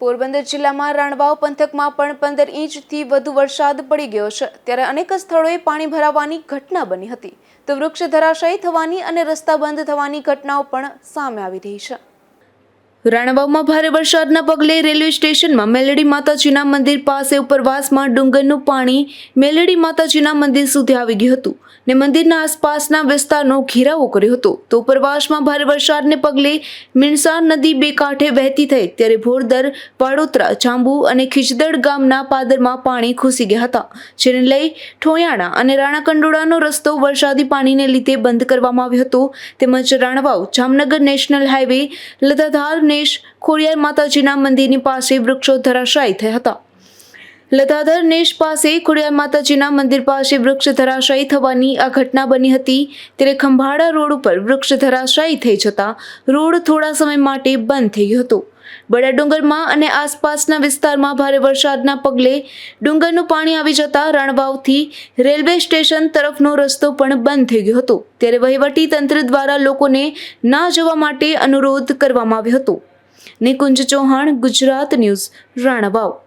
પોરબંદર જિલ્લામાં રાણવાવ પંથકમાં પણ પંદર ઇંચથી વધુ વરસાદ પડી ગયો છે. ત્યારે અનેક સ્થળોએ પાણી ભરાવાની ઘટના બની હતી. તો વૃક્ષ ધરાશાયી થવાની અને રસ્તા બંધ થવાની ઘટનાઓ પણ સામે આવી રહી છે. રાણાવાવમાં ભારે વરસાદના પગલે રેલવે સ્ટેશનમાં મેલડી માતાજીના મંદિર પાસે ઉપરવાસમાં ડુંગરનું પાણી મેલડી માતાજીના મંદિર સુધી આવી ગયું હતું ને મંદિરના આસપાસના વિસ્તારનો ઘેરાવો કર્યો હતો. તો ઉપરવાસમાં ભારે વરસાદને પગલે મીણસાર નદી બે કાંઠે વહેતી થઈ ત્યારે ભોરદર વાડોદરા જાંબુ અને ખીજદડ ગામના પાદરમાં પાણી ઘૂસી ગયા હતા. જેને લઈ ઠોયાણા અને રાણાકંડોળાનો રસ્તો વરસાદી પાણીને લીધે બંધ કરવામાં આવ્યો હતો. તેમજ રાણવાવ જામનગર નેશનલ હાઈવે લતાધાર નેશ ખોડિયાર માતાજીના મંદિરની પાસે વૃક્ષો ધરાશાયી થયા હતા. લતાધર નેશ પાસે ખોડિયાર માતાજીના મંદિર પાસે વૃક્ષ ધરાશાયી થવાની આ ઘટના બની હતી. ત્યારે ખંભાળા રોડ ઉપર વૃક્ષ ધરાશાયી થઈ જતા રોડ થોડા સમય માટે બંધ થઈ હતો. બડા ડુંગરમાં અને આસપાસના વિસ્તારમાં ભારે વરસાદના પગલે ડુંગરનું પાણી આવી જતા રણવાવથી રેલવે સ્ટેશન તરફનો રસ્તો પણ બંધ થઈ ગયો હતો. ત્યારે વહીવટી તંત્ર દ્વારા લોકોને ના જવા માટે અનુરોધ કરવામાં આવ્યો હતો. નિકુંજ ચૌહાણ ગુજરાત ન્યૂઝ રાણાવાવ.